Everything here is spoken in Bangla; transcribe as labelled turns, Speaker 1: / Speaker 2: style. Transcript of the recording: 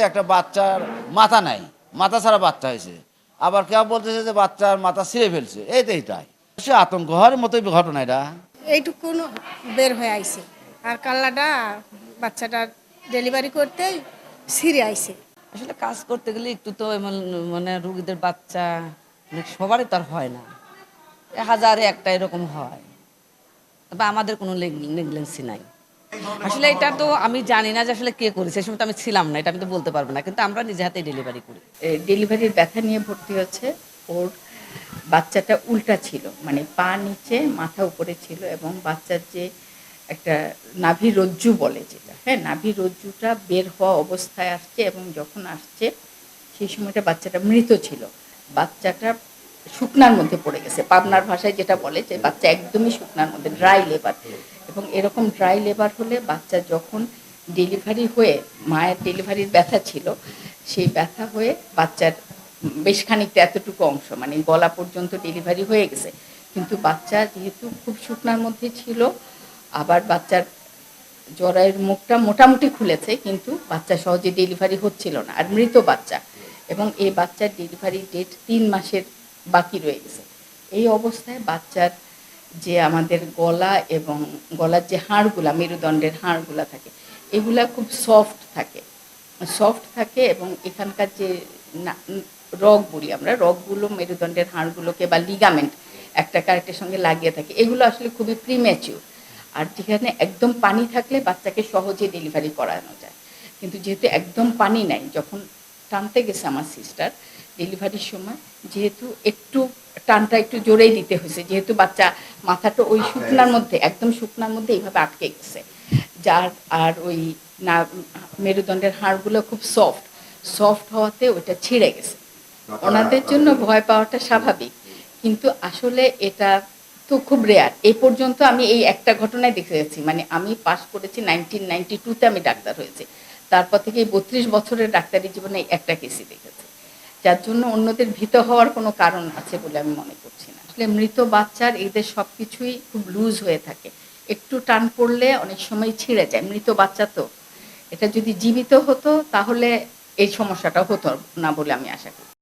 Speaker 1: যে একটা বাচ্চার মাথা নাই মাথা ছাড়া বাচ্চা হয়েছে। আবার কেউ বলতেছে যে বাচ্চার মাথা ছিঁড়ে ফেলছে। এই তো এইটাই সে আতঙ্ক হওয়ার মতোই ঘটনা এটা।
Speaker 2: এইটুকুন বের হয়ে আইছে। আর কাল্লাটা বাচ্চাটা ডেলিভারি করতেই ছিঁড়ে আইছে।
Speaker 3: আসলে কাজ করতে গেলে একটু তো এমন মানে রুগীদের বাচ্চা মানে সবারই তো আর হয় না। এ হাজারে একটা এরকম হয়। তবে আমাদের কোনো নেগলেন্সি নাই। আসলে এটা তো আমি জানি না যে আসলে কে করেছে সে সময় তো আমি ছিলাম না, এটা আমি তো বলতে পারব না, কিন্তু আমরা নিজে হাতে ডেলিভারি করি।
Speaker 4: ডেলিভারির ব্যথা নিয়ে ভর্তি হচ্ছে, ওর বাচ্চাটা উল্টা ছিল মানে পা নিচে, মাথা উপরে ছিল এবং বাচ্চার যে একটা নাভি রজ্জু বলে যেটা হ্যাঁ নাভি রজ্জুটা বের হওয়া অবস্থায় আসছে এবং যখন আসছে, সেই সময়টা বাচ্চাটা মৃত ছিল। বাচ্চাটা শুকনার মধ্যে পড়ে গেছে, পাবনার ভাষায় যেটা বলে যে বাচ্চা একদমই শুকনার মধ্যে ড্রাই লেবার এবং এরকম ড্রাই লেবার হলে বাচ্চা যখন ডেলিভারি হয়ে মায়ের ডেলিভারির ব্যথা ছিল, সেই ব্যথা হয়ে বাচ্চার বেশ খানিকটা এতটুকু অংশ মানে গলা পর্যন্ত ডেলিভারি হয়ে গেছে। কিন্তু বাচ্চা যেহেতু খুব শুকনার মধ্যে ছিল, আবার বাচ্চার জরায়ের মুখটা মোটামুটি খুলেছে, কিন্তু বাচ্চা সহজে ডেলিভারি হচ্ছিল না, আর মৃত বাচ্চা। এবং এই বাচ্চার ডেলিভারি ডেট তিন মাসের বাকি রয়ে গেছে। এই অবস্থায় বাচ্চার যে আমাদের গলা এবং গলার যে হাড়গুলা, মেরুদণ্ডের হাড়গুলা থাকে, এগুলা খুব সফট থাকে। সফট থাকে এবং এখানকার যে রগ বলি আমরা, রগগুলো, মেরুদণ্ডের হাড়গুলোকে বা লিগামেন্ট একটা কারেক্টের সঙ্গে লাগিয়ে থাকে, এগুলো আসলে খুবই প্রিম্যাচিউর আর যেখানে একদম পানি থাকলে বাচ্চাকে সহজে ডেলিভারি করানো যায়। কিন্তু যেহেতু একদম পানি নাই, যখন টানতে গেছে আমার সিস্টার ডেলিভারির সময়, যেহেতু একটু টানটা একটু জোরেই দিতে হয়েছে। যেহেতু বাচ্চা মাথাটা ওই শুকনার মধ্যে একদম শুকনার মধ্যে এইভাবে আটকে গেছে। যার আর ওই না মেরুদণ্ডের হাড়গুলো খুব সফট সফট হওয়াতে ওটা ছিঁড়ে গেছে। ওনাদের জন্য ভয় পাওয়াটা স্বাভাবিক। কিন্তু আসলে এটা তো খুব রেয়ার এই পর্যন্ত আমি এই একটা ঘটনায় দেখে গেছি। মানে আমি পাশ করেছি নাইনটিন নাইনটি টুতে আমি ডাক্তার হয়েছি। তারপর থেকে এই বত্রিশ বছরের ডাক্তারি জীবনে একটা কেসই দেখেছি। যার জন্য অন্যদের ভীত হওয়ার কোনো কারণ আছে বলে আমি মনে করছি না। আসলে মৃত বাচ্চার এদের সব কিছুই খুব লুজ হয়ে থাকে। একটু টান পড়লে অনেক সময় ছিঁড়ে যায়। মৃত বাচ্চা তো। এটা যদি জীবিত হতো, তাহলে এই সমস্যাটা হতো না বলে আমি আশা করি।